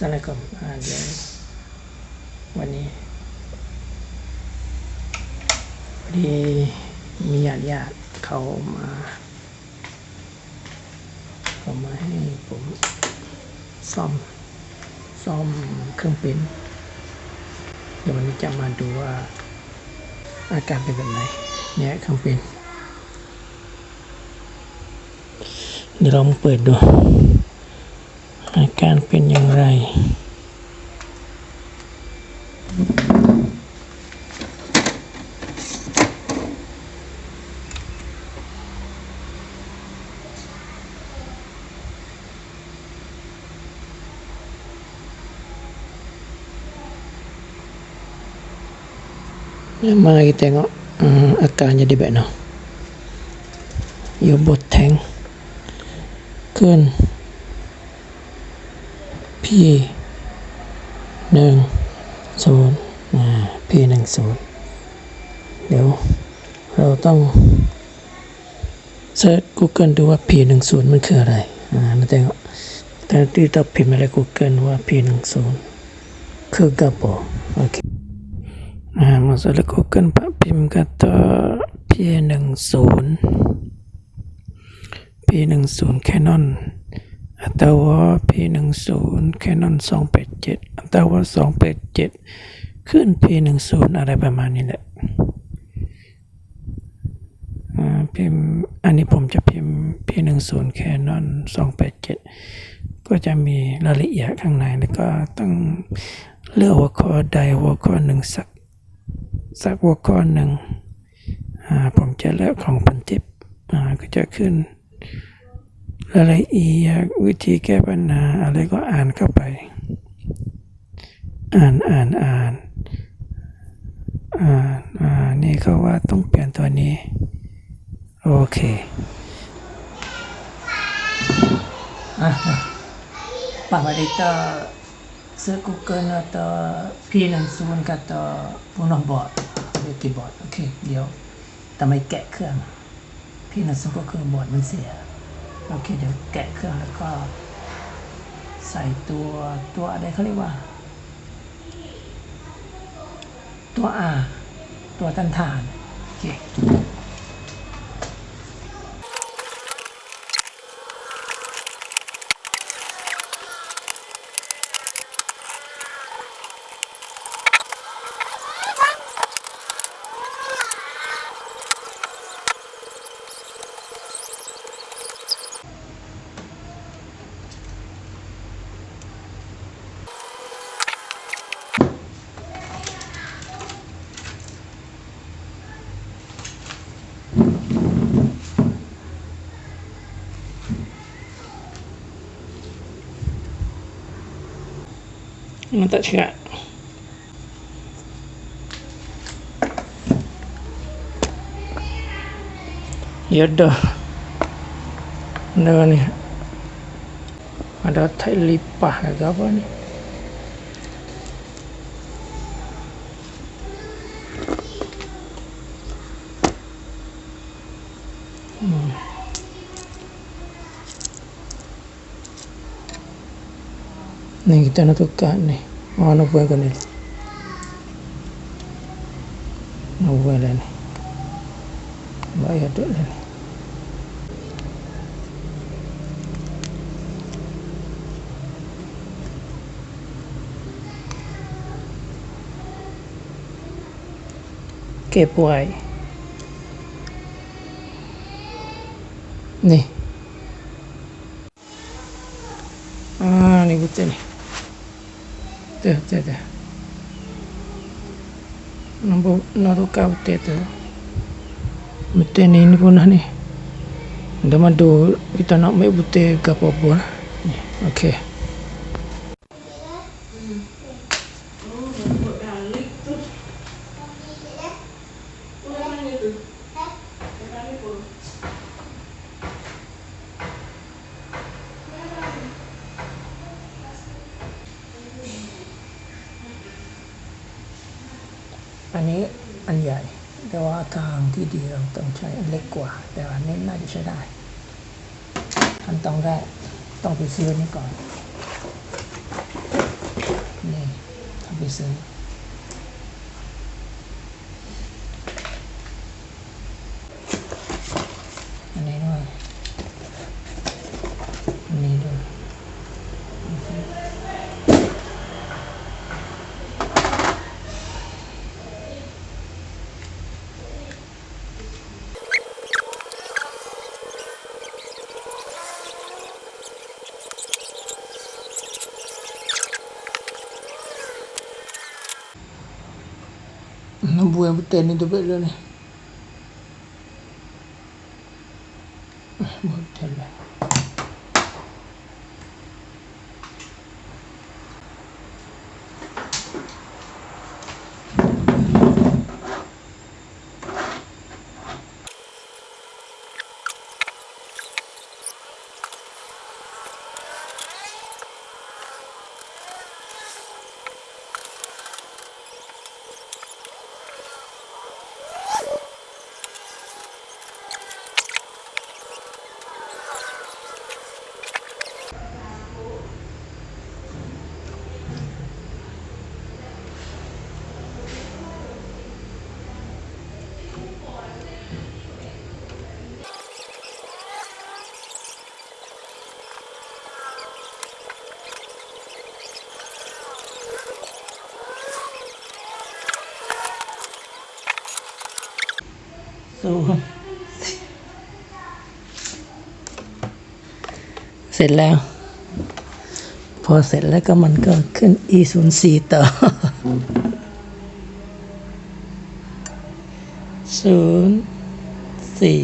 สลักกับอ่าเดี๋ยววันนี้พอดีมีญาติญาติเขามาเขามาให้ผมซ่อมซ่อมเครื่องปิ้นเดี๋ยววันนี้จะมาดูว่า อาการเป็นแบบไหนเนี่ยเครื่องปิ้นเดี๋ยวลองเปิดดู การเป็นอย่างไร Mari kita tengok uh, akarnya di back now. You both tank. Kun. P หนึ่งศูนย์อ่า P หนึ่งศูนย์เดี๋ยวเราต้องเซิร์ช Google ดูว่า P หนึ่งศูนย์มันคืออะไรอ่ามาแต่แต่ที่เราพิมพ์อะไร Google ว่า P หนึ่งศูนย์คือกระเป๋าโอเค Nah, masalah Google Pak Bim kata P60 P60 Canon atau P60 Canon 287 atau 287 ขึ้น P10 อะไรประมาณนี้แหละอ่าพิมพ์อันนี้ผมจะพิมพ์ P10 Canon 287 ก็จะมีรายละเอียดข้างในแล้วก็ต้องเลือกหัวข้อใดหัวข้อหนึ่งสักสักหัวข้อหนึ่งอ่าผมจะเลือกของพันทิปอ่าก็จะขึ้น รายละเอียดวิธีแก้ปัญหาอะไรก็อ่านเข้าไป อ่านอ่านอ่านอ่านอ่านนี่เขาว่าต้องเปลี่ยนตัวนี้ โอเคอะปกติก็ Search Google atau P10 kata punah bot dia keyboard โอเค เดี๋ยวทำไมแกะเครื่อง P10 ก็คือบอร์ดมันเสีย โอเคเดี๋ยวแกะเครื่องแล้วก็ใส่ตัวตัวอะไรเขาเรียกว่า ตัว R ตัวตันทานโอเค มัน tak cerak ya dah. Dah ni. Ada tai lipah ke apa ni? Hmm. Ni kita nak tukar ni. Oh, nak buat kan ni. Nak buat dah ni. Bayar duk dah ni. Kepuai. Ni. Ah, ni betul ni. 对对对，那不那都搞对的，没对呢，你不那呢？那么多，你到那没不对，搞不不？OK。 ว่าทางที่ดีเราต้องใช้เล็กกว่า แต่อันนี้น่าจะใช้ได้ขั้นตอนแรกต้องไปซื้อนี่ก่อน นี่ต้องไปซื้อ Nombor yang betul ni tempat dulu ni. Eh, betul lah. Buttale. So เสร็จแล้ว พอเสร็จแล้วก็มันก็ขึ้น e 0 4ต่อศูนย์สี่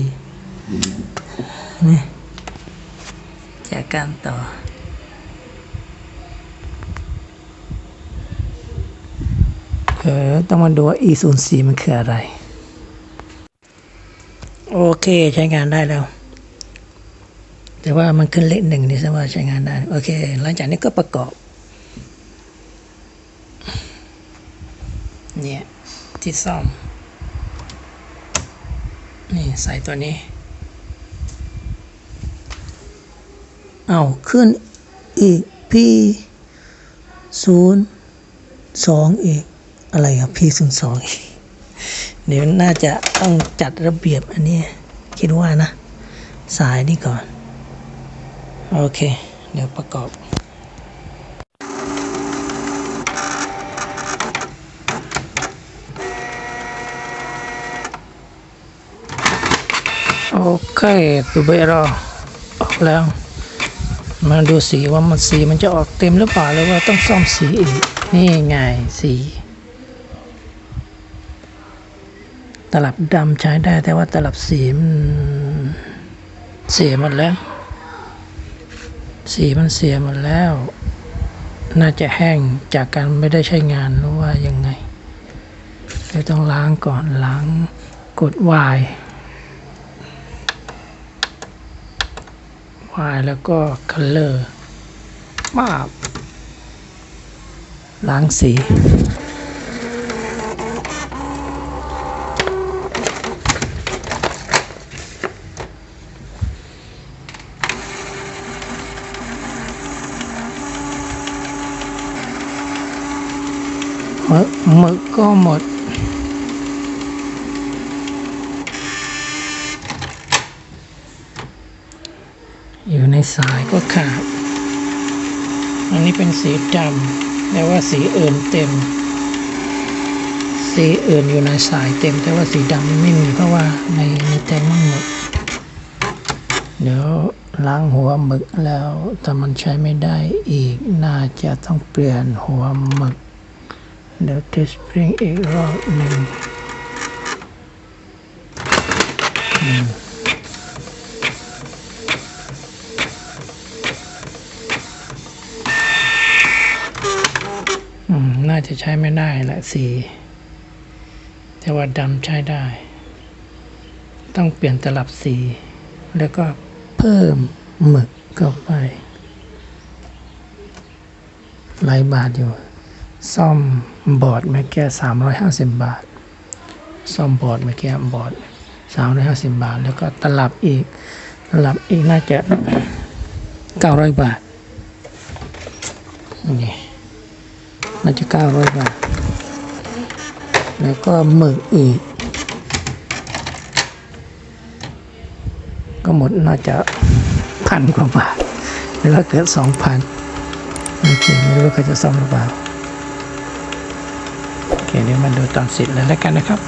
นี่จากการต่อเออต้องมาดูว่า e 0 4มันคืออะไร โอเคใช้งานได้แล้ว แต่ว่ามันขึ้นเลขหนึ่งนี่ซะว่าใช้งานได้ โอเค หลังจากนี้ก็ประกอบ เนี่ย ที่ซ่อม นี่ใส่ตัวนี้ เอาขึ้นอีก p ศูนย์สองอีก อะไรอะ p ศูนย์สองอีก เดี๋ยวน่าจะต้องจัดระเบียบอันนี้คิดว่านะ สายนี่ก่อน โอเค เดี๋ยวประกอบโอเคตัวเบรอออกแล้ว มาดูสีว่ามันสีมันจะออกเต็มหรือเปล่าหรือว่าต้องซ่อมสีอีก นี่ไงสี ตลับดำใช้ได้แต่ว่าตลับสีมันเสียหมดแล้ว สีมันเสียหมดแล้ว น่าจะแห้งจากการไม่ได้ใช้งานหรือว่ายังไงเดี๋ยวต้องล้างก่อนล้างกดวายวายแล้วก็คัลเลอร์มาบล้างสี หมึกหมึกก็หมด อยู่ในสายก็ขาด อันนี้เป็นสีดำแต่ว่าสีอื่นเต็ม สีอื่นอยู่ในสายเต็ม แต่ว่าสีดำไม่มีเพราะว่าในในแทงมันหมด เดี๋ยวล้างหัวหมึกแล้วถ้ามันใช้ไม่ได้อีกน่าจะต้องเปลี่ยนหัวหมึก เดี๋ยวเทสปริงอีกรอบหนึ่งน่าจะใช้ไม่ได้ละสีแต่ว่าดำใช้ได้ ต้องเปลี่ยนตลับสี แล้วก็เพิ่มหมึกเข้าไปหลายบาทอยู่ ซ่อมบอร์ดแม่แก้สามร้อยห้าสิบบาท ซ่อมบอร์ดแม่แก้บอร์ดสามร้อยห้าสิบบาท แล้วก็ตลับอีก ตลับอีกน่าจะเก้าร้อยบาท นี่น่าจะเก้าร้อยบาท แล้วก็หมึกอีก ก็หมดน่าจะพันกว่าบาท หรือว่าเกิดสองพันไม่จริงไม่รู้ว่าเขาจะซ่อมหรือเปล่า เดี๋ยวมาดูตอนเสร็จแล้แล้วกันนะครับ